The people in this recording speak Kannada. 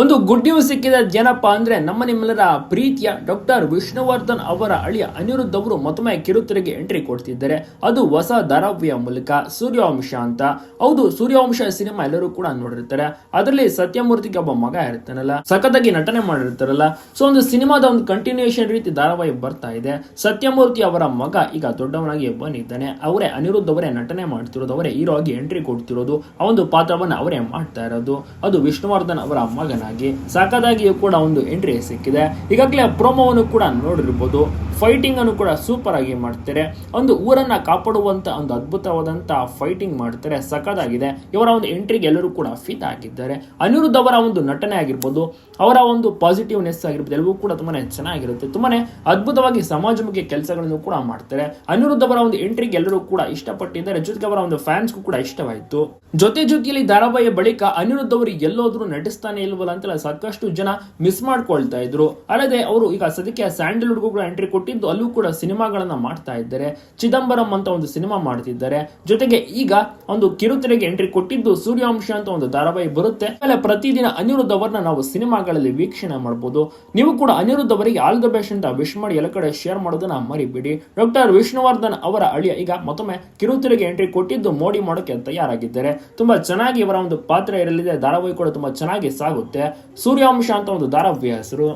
ಒಂದು ಗುಡ್ ನ್ಯೂಸ್ ಸಿಕ್ಕಿದ ಏನಪ್ಪ ಅಂದ್ರೆ ನಮ್ಮ ನಿಮ್ಮೆಲ್ಲರ ಪ್ರೀತಿಯ ಡಾಕ್ಟರ್ ವಿಷ್ಣುವರ್ಧನ್ ಅವರ ಅಳಿಯ ಅನಿರುದ್ಧ ಅವರು ಮತ್ತೊಮ್ಮೆ ಕಿರುತೆರೆಗೆ ಎಂಟ್ರಿ ಕೊಡ್ತಿದ್ದಾರೆ. ಅದು ಹೊಸ ಧಾರಾವಾಹಿಯ ಮೂಲಕ ಸೂರ್ಯವಂಶ ಅಂತ. ಹೌದು, ಸೂರ್ಯವಂಶ ಸಿನಿಮಾ ಎಲ್ಲರೂ ಕೂಡ ನೋಡಿರ್ತಾರೆ. ಅದರಲ್ಲಿ ಸತ್ಯಮೂರ್ತಿಗೆ ಒಬ್ಬ ಮಗ ಇರ್ತಾನಲ್ಲ, ಸಖತ್ತಾಗಿ ನಟನೆ ಮಾಡಿರ್ತಾರಲ್ಲ. ಸೊ ಒಂದು ಸಿನಿಮಾದ ಒಂದು ಕಂಟಿನ್ಯೂಷನ್ ರೀತಿ ಧಾರಾವಾಹಿ ಬರ್ತಾ ಇದೆ. ಸತ್ಯಮೂರ್ತಿ ಅವರ ಮಗ ಈಗ ದೊಡ್ಡವನಾಗಿ ಬಂದಿದ್ದಾನೆ. ಅವರೇ ಅನಿರುದ್ಧ ಅವರೇ ನಟನೆ ಮಾಡ್ತಿರೋದು, ಅವರೇ ಹೀರೋ ಆಗಿ ಎಂಟ್ರಿ ಕೊಡ್ತಿರೋದು. ಆ ಒಂದು ಪಾತ್ರವನ್ನು ಅವರೇ ಮಾಡ್ತಾ ಇರೋದು. ಅದು ವಿಷ್ಣುವರ್ಧನ್ ಅವರ ಮಗನಾಗಿ ಸಾಕದಾಗಿಯೂ ಕೂಡ ಒಂದು ಎಂಟ್ರಿ ಸಿಕ್ಕಿದೆ. ಈಗಾಗಲೇ ಪ್ರೋಮೋವನ್ನು ಕೂಡ ನೋಡಿರ್ಬೋದು. ಫೈಟಿಂಗ್ ಅನ್ನು ಕೂಡ ಸೂಪರ್ ಆಗಿ ಮಾಡ್ತಾರೆ. ಒಂದು ಊರನ್ನ ಕಾಪಾಡುವಂತ ಒಂದು ಅದ್ಭುತವಾದಂತ ಫೈಟಿಂಗ್ ಮಾಡ್ತಾರೆ. ಸಖತ್ತಾಗಿದೆ. ಇವರ ಒಂದು ಎಂಟ್ರಿಗೆ ಎಲ್ಲರೂ ಕೂಡ ಫಿಟ್ ಆಗಿದ್ದಾರೆ. ಅನಿರುದ್ಧ ಅವರ ಒಂದು ನಟನೆ ಆಗಿರ್ಬೋದು, ಅವರ ಒಂದು ಪಾಸಿಟಿವ್ನೆಸ್ ಆಗಿರ್ಬೋದು ಎಲ್ಲವೂ ಕೂಡ ತುಂಬಾನೇ ಚೆನ್ನಾಗಿರುತ್ತೆ. ತುಂಬಾನೇ ಅದ್ಭುತವಾಗಿ ಸಮಾಜಮುಖಿ ಕೆಲಸಗಳನ್ನು ಕೂಡ ಮಾಡ್ತಾರೆ. ಅನಿರುದ್ಧ ಅವರ ಒಂದು ಎಂಟ್ರಿಗೆ ಎಲ್ಲರೂ ಕೂಡ ಇಷ್ಟಪಟ್ಟಿದ್ದಾರೆ. ಜೊತೆಗೆ ಅವರ ಒಂದು ಫ್ಯಾನ್ಸ್ಗೂ ಕೂಡ ಇಷ್ಟವಾಯಿತು. ಜೊತೆ ಜೊತೆಯಲ್ಲಿ ಧಾರಾವಾಹಿಯ ಬಳಿಕ ಅನಿರುದ್ಧ ಅವರು ಎಲ್ಲೋದ್ರೂ ನಟಿಸ್ತಾನೆ ಇಲ್ವಲ್ಲ ಅಂತೆಲ್ಲ ಸಾಕಷ್ಟು ಜನ ಮಿಸ್ ಮಾಡ್ಕೊಳ್ತಾ ಇದ್ರು. ಅಲ್ಲದೆ ಅವರು ಈಗ ಸದ್ಯಕ್ಕೆ ಸ್ಯಾಂಡಲ್ವುಡ್ಗೂ ಕೂಡ ಎಂಟ್ರಿ ಕೊಟ್ಟಿದ್ದು ಅಲ್ಲೂ ಕೂಡ ಸಿನಿಮಾಗಳನ್ನ ಮಾಡ್ತಾ ಇದ್ದಾರೆ. ಚಿದಂಬರಂ ಅಂತ ಒಂದು ಸಿನಿಮಾ ಮಾಡ್ತಿದ್ದಾರೆ. ಜೊತೆಗೆ ಈಗ ಒಂದು ಕಿರುತೆರೆಗೆ ಎಂಟ್ರಿ ಕೊಟ್ಟಿದ್ದು ಸೂರ್ಯವಂಶ ಅಂತ ಒಂದು ಧಾರಾವಾಹಿ ಬರುತ್ತೆ. ಆಮೇಲೆ ಪ್ರತಿದಿನ ಅನಿರುದ್ಧ ಅವರನ್ನ ನಾವು ಸಿನಿಮಾಗಳಲ್ಲಿ ವೀಕ್ಷಣೆ ಮಾಡಬಹುದು ನೀವು ಕೂಡ ಅನಿರುದ್ಧ ಅವರಿಗೆ ಆಲ್ ದ ಬೆಸ್ಟ್ ಅಂತ ವಿಶ್ ಮಾಡಿ ಎಲ್ಲ ಕಡೆ ಶೇರ್ ಮಾಡೋದನ್ನ ಮರಿಬೇಡಿ. ಡಾಕ್ಟರ್ ವಿಷ್ಣುವರ್ಧನ್ ಅವರ ಅಳಿಯ ಈಗ ಮತ್ತೊಮ್ಮೆ ಕಿರುತೆರೆಗೆ ಎಂಟ್ರಿ ಕೊಟ್ಟಿದ್ದು ಮೋಡಿ ಮಾಡೋಕೆ ತಯಾರಾಗಿದ್ದಾರೆ. ತುಂಬಾ ಚೆನ್ನಾಗಿ ಇವರ ಒಂದು ಪಾತ್ರ ಇರಲಿದೆ. ಧಾರಾವಾಹಿ ಕೂಡ ತುಂಬಾ ಚೆನ್ನಾಗಿ ಸಾಗುತ್ತೆ. ಸೂರ್ಯವಂಶ ಅಂತ ಒಂದು ಧಾರಾವಾಹಿ ಹೆಸರು.